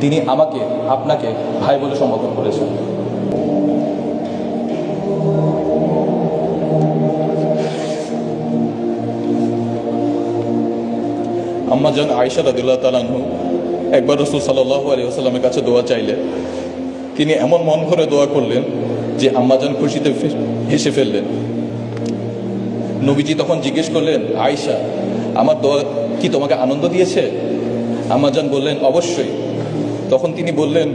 তিনি আমাকে, আপনাকে ভাই বলে সম্বোধন করেছেন। আম্মা জান আয়সা রাদিল্লাহ তালানহু একবার রসুল সাল্লাহ আলী কাছে দোয়া চাইলে তিনি এমন মন ভরে দোয়া করলেন যে আম্মাজান খুশিতে হেসে ফেললেন। নবীজি তখন জিজ্ঞেস করলেন আয়সা আমার দোয়া কি তোমাকে আনন্দ দিয়েছে? আম্মাজান বললেন, অবশ্যই। তখন তিনি বললেন,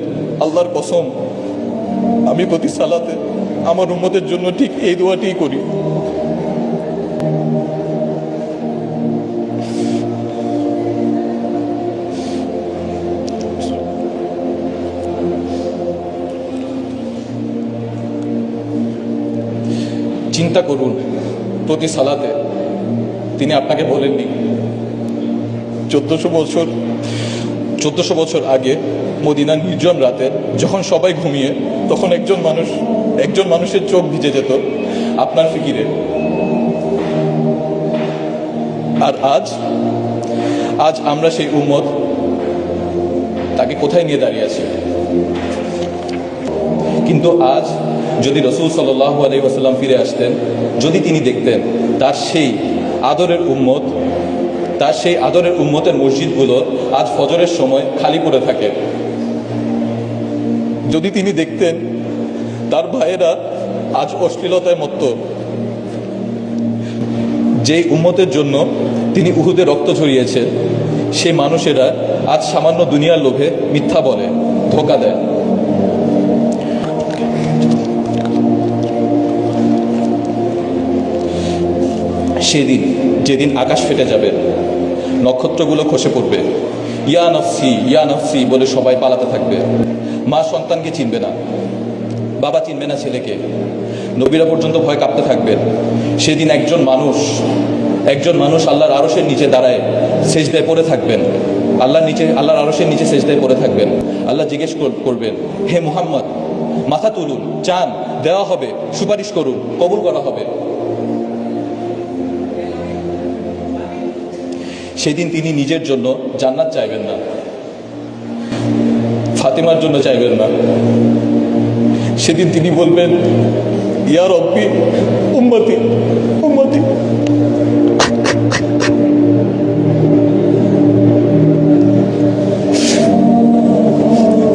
আল্লাহর কসম, আমি প্রতি সালাতে আমার উম্মতের জন্য ঠিক এই দোয়াটিই করি। চিন্তা করুন, প্রতি সালাতে তিনি আপনাকে বলেননি। চোদ্দশো বছর চোদ্দশো বছর আগে মদিনার নির্জন রাতে যখন সবাই ঘুমিয়ে, তখন একজন মানুষ, একজন মানুষের চোখ ভিজে যেত আপনার ফিকিরে। আর আজ আজ আমরা সেই উম্মত, তাকে কোথায় নিয়ে দাঁড়িয়ে আছি? কিন্তু আজ যদি রসুল সাল্লাহ আলাইসাল্লাম ফিরে আসতেন, যদি তিনি দেখতেন তার সেই আদরের উম্মত তার সেই আদরের উম্মতের মসজিদগুলো আজ ফজরের সময় খালি পড়ে থাকে। যদি তিনি দেখতেন, তার ভাইয়েরা আজ অশ্লীলতায় মত্ত। যেই উম্মতের জন্য তিনি উহুদে রক্ত ঝরিয়েছেন সেই মানুষেরা আজ সামান্য দুনিয়ার লোভে মিথ্যা বলে, ধোকা দেয়। সেদিন, যেদিন আকাশ ফেটে যাবে নক্ষত্রগুলো খসে পড়বে। ইয়া নফসি ইয়া নফসি বলে সবাই পালাতে থাকবে। মা সন্তানকে চিনবে না, বাবা চিনবে না ছেলেকে। নবীরা পর্যন্ত ভয় কাঁপতে থাকবেন সেদিন একজন মানুষ একজন মানুষ আল্লাহর আরসের নিচে দাঁড়ায়, সেজদায় পড়ে থাকবেন। আল্লাহর নিচে, আল্লাহর আরসের নিচে সেজদায় পড়ে থাকবেন। আল্লাহ জিজ্ঞেস কর- করবেন, হে মুহাম্মদ, মাথা তুলুন, চান, দেওয়া হবে, সুপারিশ করুন, কবুল করা হবে। সেদিন তিনি নিজের জন্য জান্নাত চাইবেন না। ফাতেমার জন্য চাইবেন না। সেদিন তিনি বলবেন ইয়ার রব্বি, উম্মতি উম্মতি।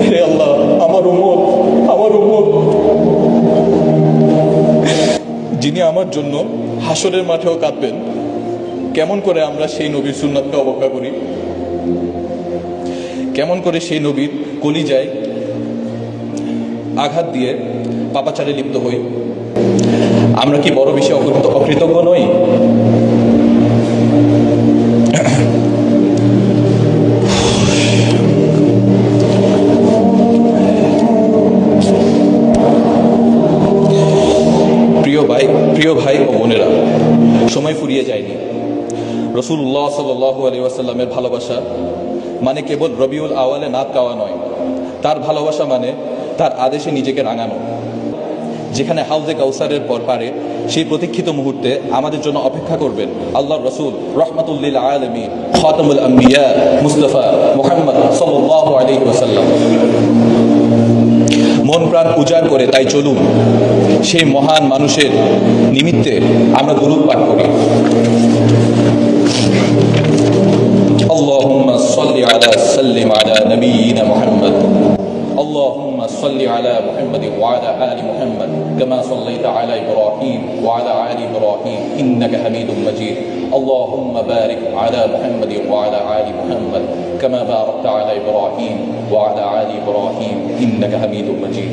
হে আল্লাহ, আমার আমার যিনি আমার জন্য হাসরের মাঠেও কাঁদবেন কেমন করে আমরা সেই নবীর সুন্নাতকে অবজ্ঞা করি? কেমন করে সেই নবীর কলিজায় আঘাত দিয়ে পাপাচারে লিপ্ত হই? আমরা কি বড় বেশি অকৃত- অকৃতজ্ঞ নই? প্রিয় ভাই প্রিয় ভাই ও বোনেরা, সময় ফুরিয়ে যায়নি। রসুল্লাহ সাল্লু আলী ওয়াসাল্লামের ভালোবাসা মানে কেবল রবিউল আওয়ালে নাত গাওয়া নয়। তার ভালোবাসা মানে তার আদেশে নিজেকে রাঙানো। যেখানে হাউজে কাউসারের পর পারে, সেই প্রতীক্ষিত মুহূর্তে আমাদের জন্য অপেক্ষা করবেন আল্লাহ রসুল রহমতুল্লিল আলমী খতমুল আম্বিয়া, মুস্তফা মোহাম্মদ সাল্লাহ আলী ওয়াসাল্লাম। মন প্রাণ উজাড় করে তাই চলুন। সেই মহান মানুষের নিমিত্তে আমরা দুরূপ পাঠ করি। اللهم صل على سلم على نبينا محمد. اللهم صل على محمد وعلى آل محمد كما صليت على إبراهيم وعلى آل إبراهيم إنك حميد مجيد. اللهم بارك على محمد وعلى آل محمد كما باركت على إبراهيم وعلى آل إبراهيم إنك حميد مجيد.